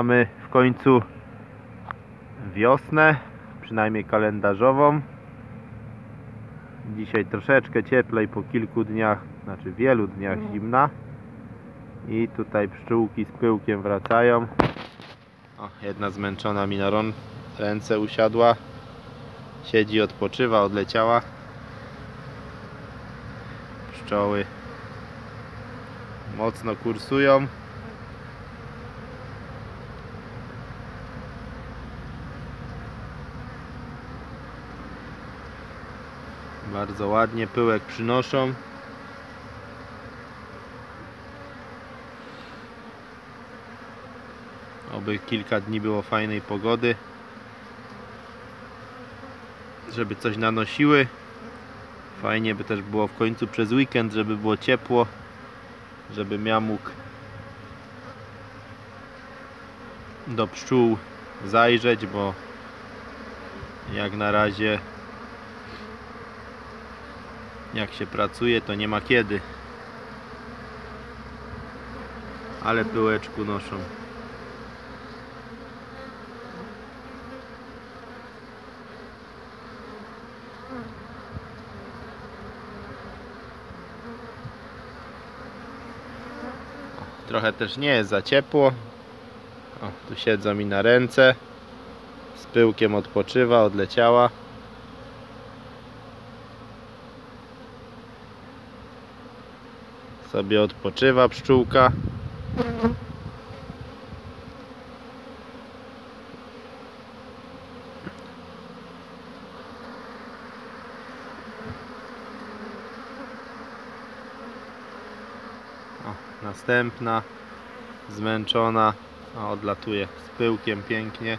Mamy w końcu wiosnę, przynajmniej kalendarzową. Dzisiaj troszeczkę cieplej po kilku dniach, znaczy wielu dniach zimna. I tutaj pszczółki z pyłkiem wracają. O, jedna zmęczona mi na ręce usiadła. Siedzi, odpoczywa, odleciała. Pszczoły mocno kursują. Bardzo ładnie pyłek przynoszą. Oby kilka dni było fajnej pogody. Żeby coś nanosiły. Fajnie by też było w końcu przez weekend, żeby było ciepło. Żebym ja mógł do pszczół zajrzeć, bo jak na razie jak się pracuje to nie ma kiedy. Ale pyłeczku noszą. Trochę też nie jest za ciepło. O, tu siedzą mi na ręce. Z pyłkiem odpoczywa, odleciała sobie odpoczywa pszczółka. O, następna zmęczona, a odlatuje z pyłkiem pięknie.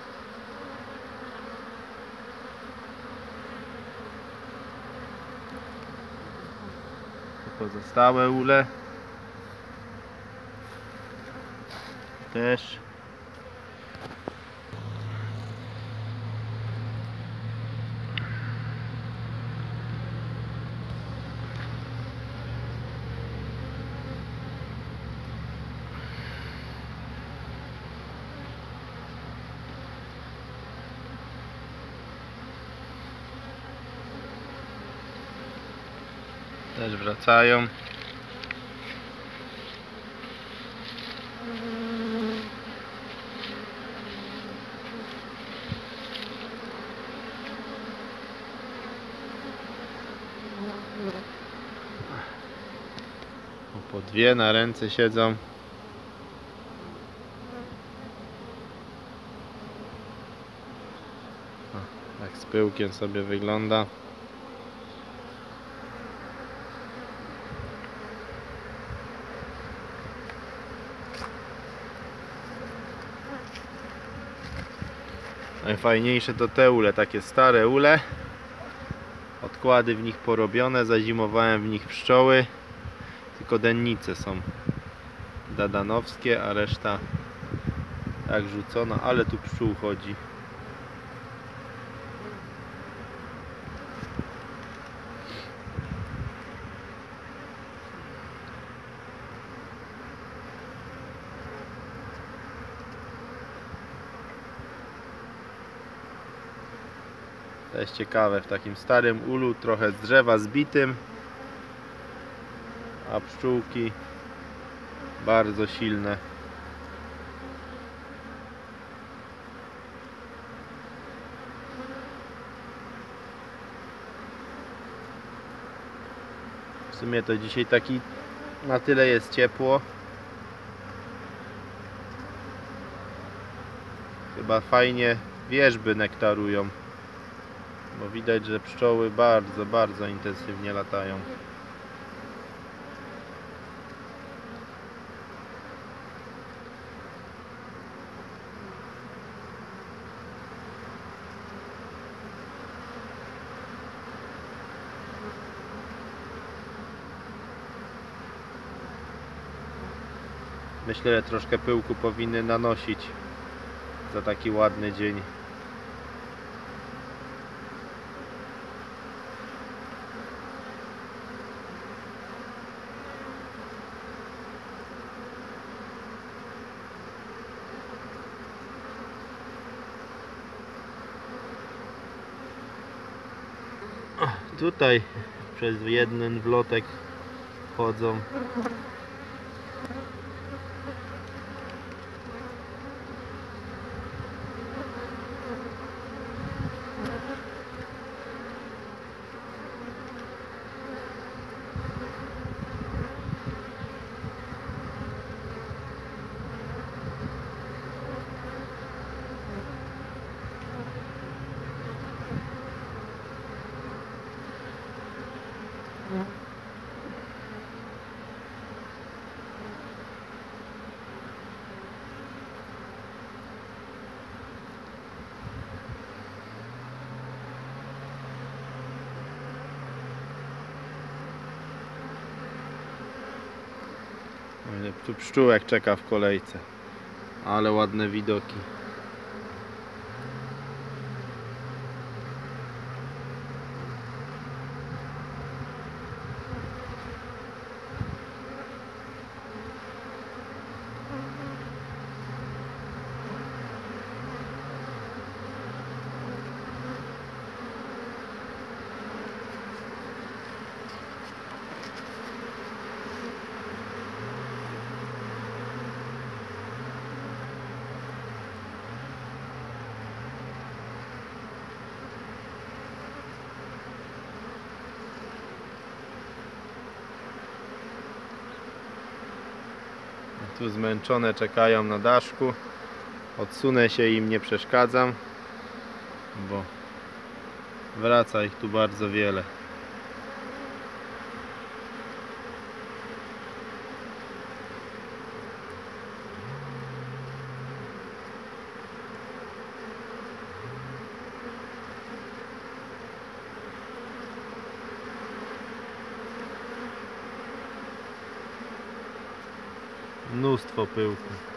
Pozostałe ule też. Też wracają dwie na ręce siedzą o, tak z pyłkiem sobie wygląda Najfajniejsze to te ule, takie stare ule. Odkłady w nich porobione, zazimowałem w nich pszczoły. Tylko dennice są dadanowskie, a reszta tak rzucona, ale tu pszczół chodzi. To jest ciekawe, w takim starym ulu trochę z drzewa zbitym, a pszczółki bardzo silne. W sumie to dzisiaj taki na tyle jest ciepło. Chyba fajnie wierzby nektarują. Bo widać, że pszczoły bardzo, bardzo intensywnie latają. myślę że troszkę pyłku powinny nanosić za taki ładny dzień. Tutaj przez jeden wlotek chodzą. Tu pszczółek czeka w kolejce. Ale ładne widoki. Tu zmęczone czekają na daszku. Odsunę się im nie przeszkadzam, bo wraca ich tu bardzo wiele. Mnóstwo pyłku.